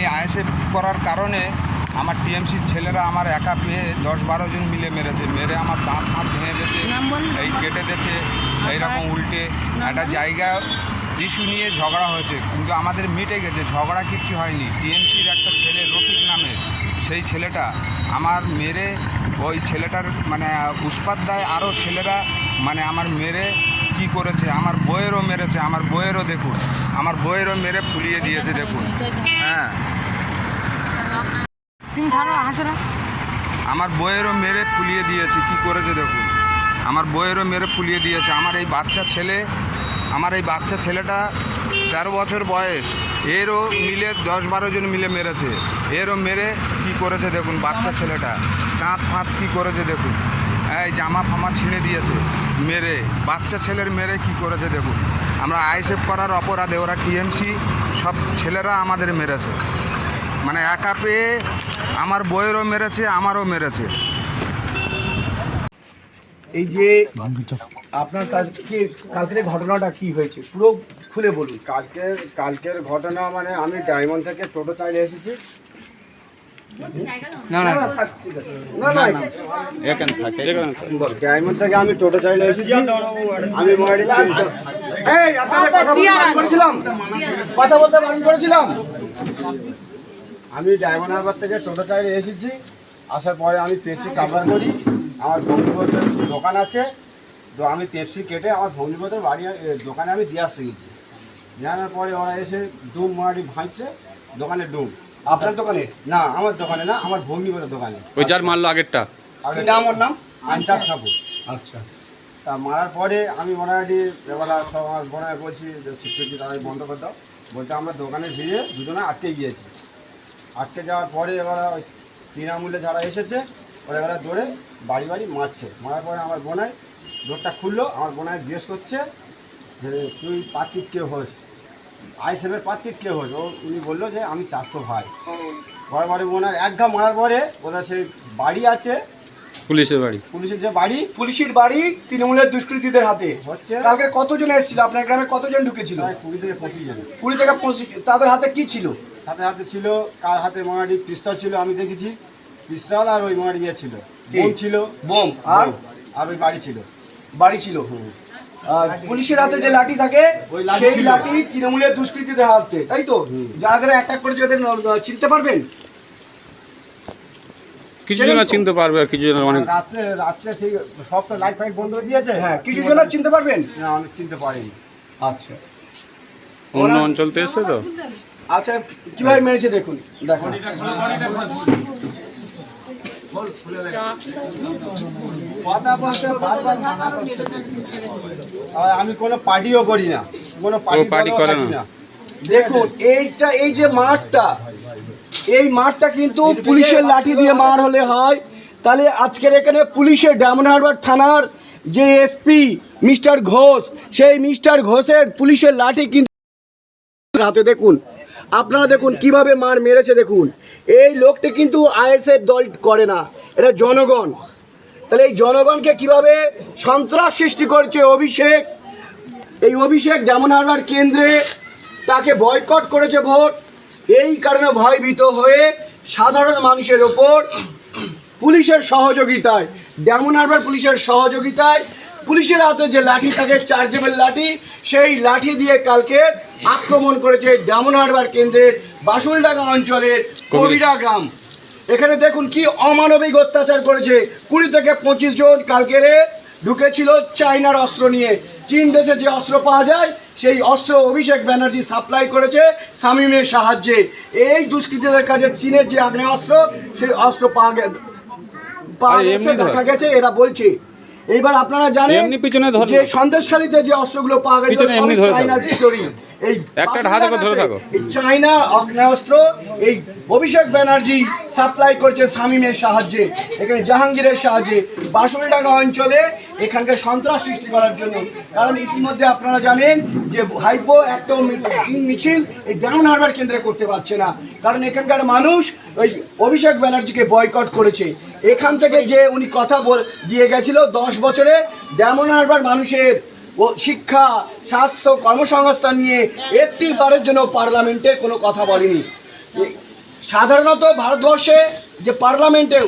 আমি আইএসএফ করার কারণে আমার টিএমসির ছেলেরা আমার একা পেয়ে দশ বারো জন মিলে মেরেছে। মেরে আমার দাঁত ফাঁত ভেঙে বলুন। এই কেটে দিয়েছে এইরকম উল্টে। একটা জায়গা ইস্যু নিয়ে ঝগড়া হয়েছে কিন্তু আমাদের মিটে গেছে ঝগড়া কিচ্ছু হয়নি। টিএমসির একটা ছেলে রফিক নামে সেই ছেলেটা আমার মেরে ওই ছেলেটার মানে উৎপাত দেয় আরও ছেলেরা মানে আমার মেরে কি করেছে? আমার বইয়েরও মেরেছে আমার বইয়েরও দেখুন আমার বইয়েরও মেরে ফুলিয়ে দিয়েছে দেখুন। হ্যাঁ। তুমি ছাড়ো হাসো না। আমার বইয়েরও মেরে ফুলিয়ে দিয়েছে কি করেছে দেখুন। আমার বইয়েরও মেরে ফুলিয়ে দিয়েছে। আমার এই বাচ্চা ছেলে আমার এই বাচ্চা ছেলেটা তেরো বছর বয়স। এরও মিলে দশ বারো জন মিলে মেরেছে। এরও মেরে কি করেছে দেখুন বাচ্চা ছেলেটা। কাঁধ ফাঁত কী করেছে দেখুন। জামা ফামা ছিঁড়ে দিয়েছে মেরে। বাচ্চা ছেলের মেরে কি করেছে দেখুন। আমরা আইসেফ করার অপরাধে ওরা টিএমসি সব ছেলেরা আমাদের মেরেছে। মানে একা পেয়ে আমার বইয়েরও মেরেছে আমারও মেরেছে। এই যে আপনার কালকে কালকের ঘটনাটা কি হয়েছে? পুরো খুলে বলুন। কালকের কালকের ঘটনা মানে আমি ডায়মন্ড থেকে টোটো চাইলে এসেছি। না না থাক, আমি টোটো চাইলে এসেছি। আমি মোটামুটি এই আপনাদের কথা বলতে কথা বলতে বারণ করেছিলাম। আমি ডায়মন্ড হারবার থেকে টোটো চাইলে এসেছি। আসার পরে আমি পেপসি কাভার করি। আমার ভগ্নিপতির দোকান আছে। তো আমি পেপসি কেটে আমার ভগ্নিপতির বাড়ি দোকানে আমি দিয়ে আসতে গেছি। নিয়ে আনার পরে ওরা এসে ডুম মারি ভাঙছে দোকানে ডুম। আপনার দোকানের? না আমার দোকানে না আমার ভগ্নিপতির দোকানে। ওই যার মারলো আগেরটা কি নাম ওর নাম? আনচার সাপুর আচ্ছা। তা মারার পরে আমি মোটামুটি এবার সব আমার বোনায় বলছি যে সিকিউরিটি তাদের বন্ধ করে দাও। বলতে আমরা দোকানে ভিড়ে দুজনে আটকে গিয়েছি। আটকে যাওয়ার পরে এবার ওই তৃণমূলে যারা এসেছে ওরা এবার দৌড়ে বাড়ি বাড়ি মারছে। মারার পরে আমার বোনায় দৌড়টা খুললো আমার বোনায় জিজ্ঞেস করছে যে তুই পাত্রিক কে হোস? আইসেফের পাত্রিক কে ও উনি বলল যে আমি চারশো ভাই। পরে বোনার এক ঘা মারার পরে ওরা সেই বাড়ি আছে। পুলিশের বাড়ি। পুলিশের যে বাড়ি পুলিশের বাড়ি তৃণমূলের দুষ্কৃতীদের হাতে। হচ্ছে? কালকে কতজন এসেছিল? আপনার গ্রামে কতজন ঢুকেছিল? প্রায় কুড়ি থেকে পঁচিশ জন। কুড়ি থেকে পঁচিশ তাদের হাতে কি ছিল? হাতে হাতে ছিল কার হাতে মোটামুটি পিস্তল ছিল আমি দেখেছি। পিস্তল আর ওই মোটামুটি ইয়ে ছিল। বোম ছিল। বোম? আর? আর ওই বাড়ি ছিল। বাড়ি ছিল। আর পুলিশের হাতে যে লাঠি থাকে ওই লাঠি সেই লাঠি তৃণমূলের দুষ্কৃতীদের হাতে। তাই তো? যারা যারা অ্যাটাক করেছে ওদের চিনতে পারবেন? কিছু জন চিনতে পারবে আর কিছু জন অনেক রাত্রে রাত্রে ঠিক সব তো লাইট ফাইট বন্ধ করে দিয়েছে হ্যাঁ কিছু জন চিনতে পারবেন? না অনেক চিনতে পারিনি। আচ্ছা। অন্য অঞ্চল থেকে এসছে তো? আচ্ছা কীভাবে মেরেছে দেখুন দেখুন। কথা বলতে বারবার মানা করছে আর আমি কোনো পার্টিও করি না। কোনো পার্টি করে। না। দেখুন এইটা এই যে মাঠটা এই মাঠটা কিন্তু পুলিশের লাঠি দিয়ে মার হলে হয়। তাহলে আজকের এখানে পুলিশের ডায়মন্ড হারবার থানার যে এসপি মিস্টার ঘোষ সেই মিস্টার ঘোষের পুলিশের লাঠি কিন্তু হাতে দেখুন আপনারা দেখুন কীভাবে মার মেরেছে, দেখুন। এই লোকটি কিন্তু আইএসএফ দল করে না, এটা জনগণ। তাহলে এই জনগণকে কীভাবে সন্ত্রাস সৃষ্টি করছে অভিষেক? এই অভিষেক যেমন হারবার কেন্দ্রে তাকে বয়কট করেছে ভোট, এই কারণে ভয়ভীত হয়ে সাধারণ মানুষের ওপর পুলিশের সহযোগিতায় ডেমন হারবার পুলিশের সহযোগিতায় পুলিশের হাতে যে লাঠি থাকে চার্জেবল লাঠি সেই লাঠি দিয়ে কালকে আক্রমণ করেছে ডেমন হারবার কেন্দ্রের বাসুলডাঙ্গা অঞ্চলের কবিরা গ্রাম। এখানে দেখুন কি অমানবিক অত্যাচার করেছে। কুড়ি থেকে পঁচিশ জন কালকেরে ঢুকেছিল চাইনার অস্ত্র নিয়ে। চীন দেশে যে অস্ত্র পাওয়া যায় সেই অস্ত্র অভিষেক ব্যানার্জি সাপ্লাই করেছে শামীমের সাহায্যে। এই দুষ্কৃতীদের কাছে চীনের যে আগ্নেয়াস্ত্র সেই অস্ত্র পাওয়া গে- পাওয়া গেছে দেখা গেছে এরা বলছে এইবার আপনারা জানেন এমনি পিছনে ধর যে সন্দেশখালীতে যে অস্ত্রগুলো পাওয়া গেছে। চাইনা এই একটা হাতে ধরে থাকো। এই অভিষেক ব্যানার্জি সাপ্লাই করছে শামীমের সাহায্যে এখানে জাহাঙ্গীরের সাহায্যে বাসুলডাঙ্গা অঞ্চলে এখানকার সন্ত্রাস সৃষ্টি করার জন্য। কারণ ইতিমধ্যে আপনারা জানেন যে হাইপো একটা মিছিল এই ডাউন হারবার কেন্দ্রে করতে পারছে না। কারণ এখানকার মানুষ ওই অভিষেক ব্যানার্জিকে বয়কট করেছে। এখান থেকে যে উনি কথা বল দিয়ে গেছিল দশ বছরে ডায়মন হারবার মানুষের শিক্ষা স্বাস্থ্য কর্মসংস্থান নিয়ে একটিবারের জন্য পার্লামেন্টে কোনো কথা বলেনি। সাধারণত ভারতবর্ষে যে পার্লামেন্টেও